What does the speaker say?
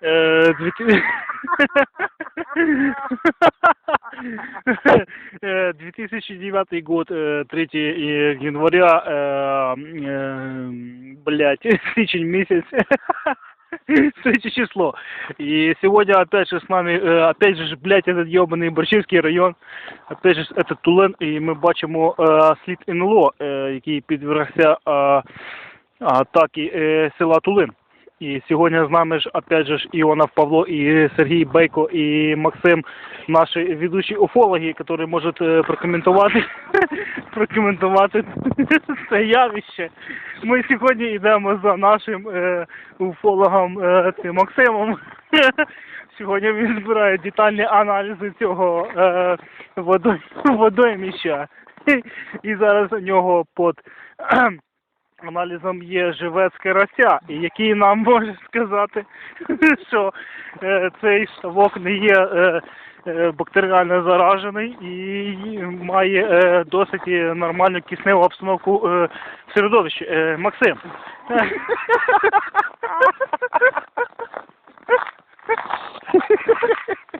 Э, две ты- Э, 2009 год, э, 3 января, э, э, блядь, січень месяц, третье число. И сегодня опять же с нами, э, опять же, блядь, этот ебаный Борщівський район, опять же, это Тулен, і ми бачимо е, слід НЛО, е, який підвергся е, атаки е, села Тулин. І сьогодні з нами ж опять же ж Іонов Павло, і Сергій Бейко, і Максим, наші ведучі уфологи, які можуть е, прокоментувати, прокоментувати це явище. Ми сьогодні йдемо за нашим е, уфологом е, Максимом. Сьогодні він збирає детальні аналізи цього е, водой, водойміща. І зараз у нього під аналізом є живець карася, і який нам може сказати, що е, цей ставок не є е, е, бактеріально заражений і має досить нормальну кисневу обстановку в середовищі. Максим.